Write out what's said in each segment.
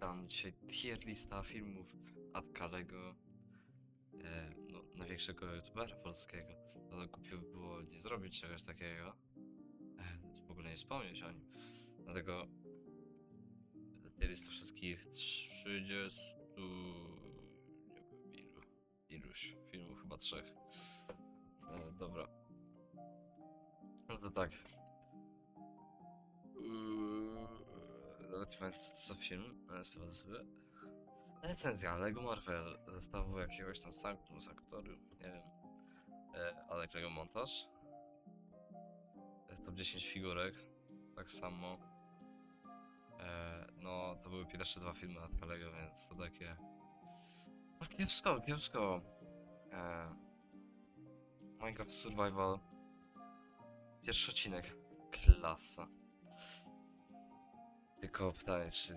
Dam dzisiaj tier lista filmów Ad Kalego, e, no, największego youtubera polskiego. To głupio by było nie zrobić czegoś takiego, e, w ogóle nie wspomnieć o nim. Dlatego tier lista wszystkich 30... nie wiem ilu, iluś filmów, chyba trzech. E, dobra. No to tak. Yy, Pamiętam co film, sprawdzę sobie. Recenzja Lego Marvel, zestawu jakiegoś tam Sanctum z aktoru, nie wiem. E, ale Lego montaż. E, top 10 figurek, tak samo. E, no, to były pierwsze dwa filmy od Kalego, więc to takie... No kiepsko, kiepsko. Minecraft Survival. Pierwszy odcinek. Klasa. Tylko pytanie, czy...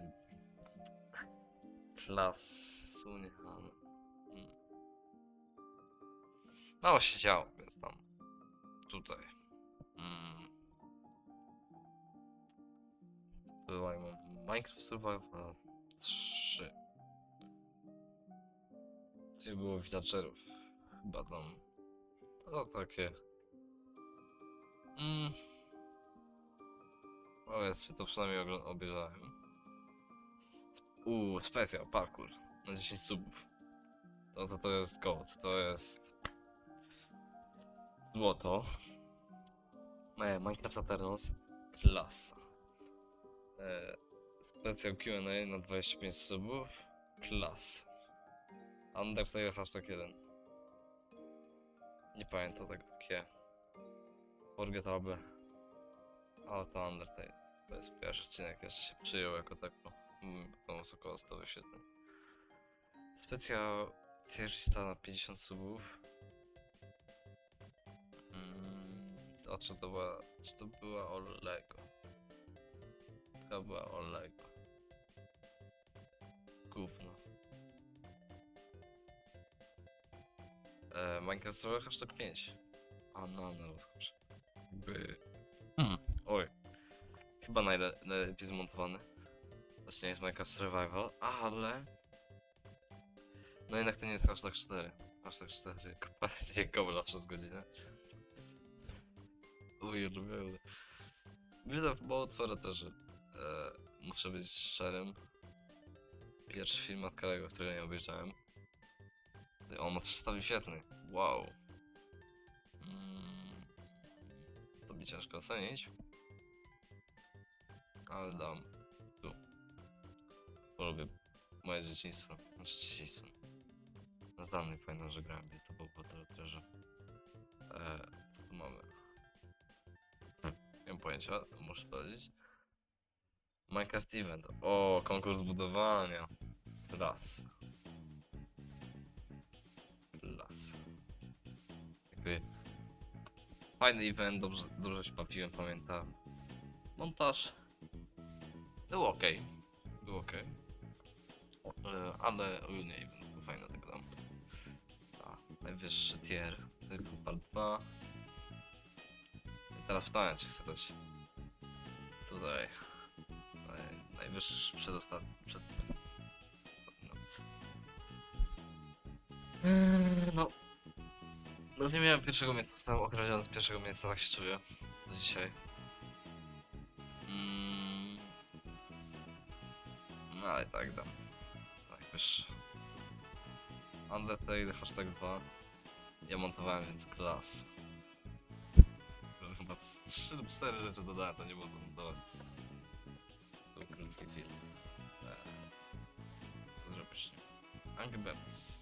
Klasu nie mam. Mm. Mało się działo, więc tam... Tutaj. Mm. Tutaj mam Minecraft Survival 3. Gdzie było villagerów. Chyba tam... To takie... Mm. Powiedzmy, to przynajmniej obejrzałem. Uuu, specjal, parkour. Na 10 subów. To, to, to jest gold, to jest... Złoto. E, Minecraft Aternos. Klasa. E, specjal Q&A na 25 subów. Klas. Undertale hashtag 1. Nie pamiętam tak takie. Forgettable. Ale to Undertale. To jest pierwszy odcinek, jeszcze się przyjął jako tako. Mm, To jest około 100 wyświetleń. Specjal tierista na 50 subów. Mm, a czy to była, czy to była o Lego? To była o Lego. Gówno. E, Minecraft Server hashtag 5. A no, na rozkosz. Jakby... Chyba najle najlepiej zmontowany. Znaczy nie jest Minecraft Survival, ale... No jednak to nie jest hashtag 4. Hashtag 4. Kopanie gobla przez godzinę. Uwielbiam. Wiele bo otworzę też, e, muszę być szczerym. Pierwszy film od Karego, którego nie obejrzałem. On ma 300 wyświetleń. Wow. Mm, to mi ciężko ocenić. Ale dam. Tu. Bo lubię moje dzieciństwo. Znaczy dzieciństwo. Z danych pamiętam, że grałem to było po teletrze. Eee, co tu mamy? Nie mam pojęcia, muszę sprawdzić. Minecraft Event. O, konkurs budowania. Raz. Las. Jakby fajny event, dobrze, dobrze się bawiłem, pamiętam. Montaż był ok. Był ok. E, ale ogólnie event był fajny, tak dam. A, najwyższy tier, tylko part 2. I teraz pytanie, czy chcę dać tutaj naj, najwyższy przedostatni, przed, no. Eee, No. No nie miałem pierwszego miejsca, zostałem okradziony z pierwszego miejsca, tak się czuję. Do dzisiaj. Mm. No ale tak dam. Tak wiesz. Undertale hashtag 2. Ja montowałem więc klas. Chyba 3 lub 4 rzeczy dodałem, to nie było co montować. To był krótki film. Eee. Co zrobisz? Angry Birds.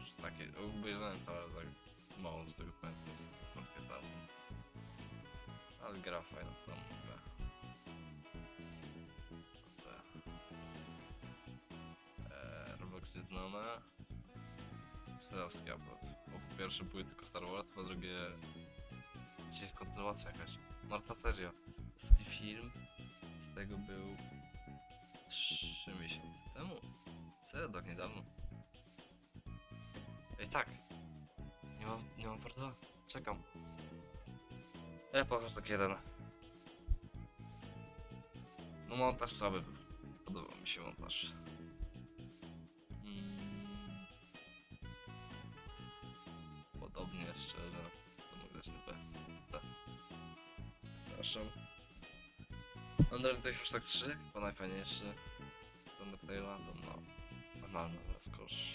Już takie, obejrzałem to, ale tak mało z tego pamiętam, jest krótkie tam. Ale gra fajna, tam. B. Eee, Roblox jest znane. Sfedowski upload. Bo po pierwsze były tylko Star Wars, po drugie... Dzisiaj jest kontynuacja jakaś. Marta seria. Ostatni film z tego był 3 miesiące temu. Serio, tak niedawno. Ej, tak. Nie mam, nie mam 2. Czekam. Ja pokaż tak jeden. No montaż słaby był. Podoba mi się montaż. Mm. Podobnie szczerze. To mógł dać na B. Tak. Przepraszam. Undertale hashtag 3, chyba najfajniejszy. Z Undertale'a, to no. Banalny rozkosz.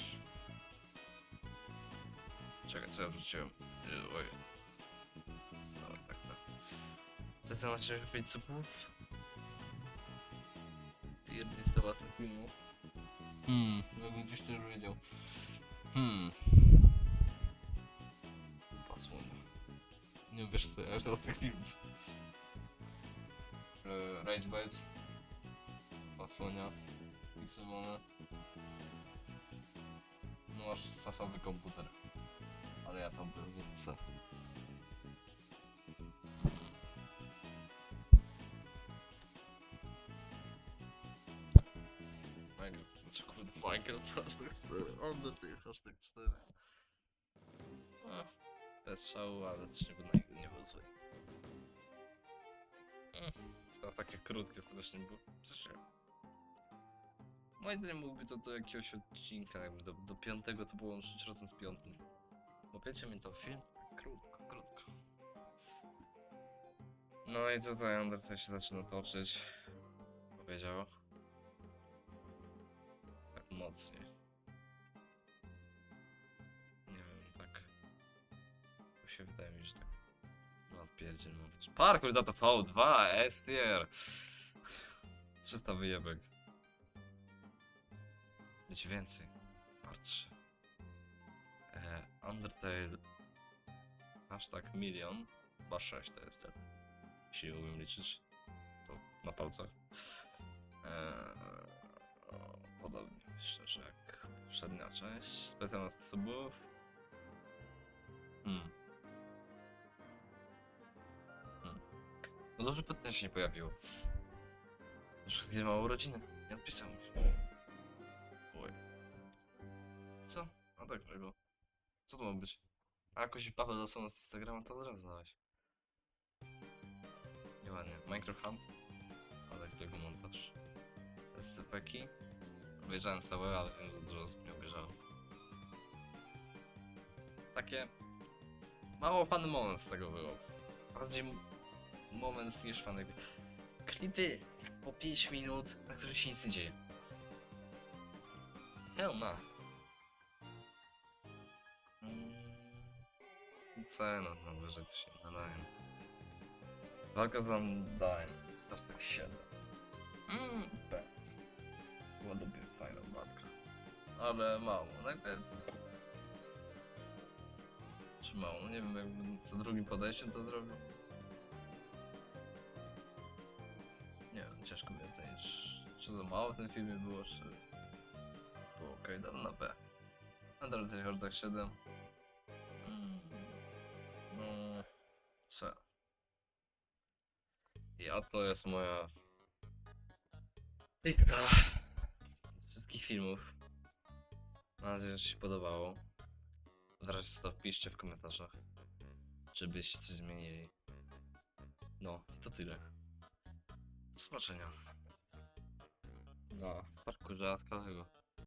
Czekaj, co ja wrzuciłem? Yy, Oj. Dobra, tak, tak. Lecę na ciebie 5 supów. Ty jednej z tematów filmu. Hmm, jakbym gdzieś też wiedział. Hmm. Pasłonie. Nie wiesz co ja o tych filmów. E, Rage Bait. Pasłonia. Pixelone. No masz sasowy komputer. Ale ja tam chcę. Michael, znaczy kurde, Michael, hashtag 4, Undertale, hashtag 4. A, bez szału, ale też nie był, naj- nie zły. Mm, To takie krótkie strasznie było. Sensie, Moim zdaniem mógłby to do jakiegoś odcinka, jakby do, do piątego to połączyć razem z piątym. Bo pięcie mi to film? Krótko, krótko. No i tutaj Undertale się zaczyna toczyć. Powiedział. Tak mocniej. Nie wiem, tak. To się wydaje mi, że tak. No pierdziel mam też. Parkour to V2, STR. 300 wyjebek. Wiecie więcej. Part 3. Undertale. Hashtag milion. Chyba 6 to jest, tak? Jeśli umiem liczyć. To na palcach. E, o, podobnie że jak poprzednia część. Specjalna sposobów. Hmm. Hmm. No dobrze pytanie się nie pojawiło. Już kiedy ma urodziny. Nie odpisał mi. Oj. Co? A tak tego. Co to ma być? A jakoś papę dostał z Instagrama, to od razu dałeś. Nieładnie. Microhunt. Ale tego montaż. SCP-ki. Obejrzałem całe, ale wiem, że dużo osób nie obejrzało. Takie... Mało fany moment z tego było. Bardziej moment niż fanek. Klipy po 5 minut, na których się nic nie dzieje. Hell no. Cena, no wyżej to się nie nadaje. Walka z Undyne. Aż tak 7. Mmm, B. Była lubię fajna walka. Ale mało, najpierw. Czy mało? No nie wiem, jakbym co drugim podejściem to zrobił. Nie wiem, ciężko mi ocenić, czy za mało w tym filmie było, czy było ok, dam na B. Nadal też tak 7. C. I a to jest moja lista wszystkich filmów. Mam nadzieję, że się podobało. W razie co to wpiszcie w komentarzach, czy byście coś zmienili. No, i to tyle. Do zobaczenia. No, parku rzadko tego.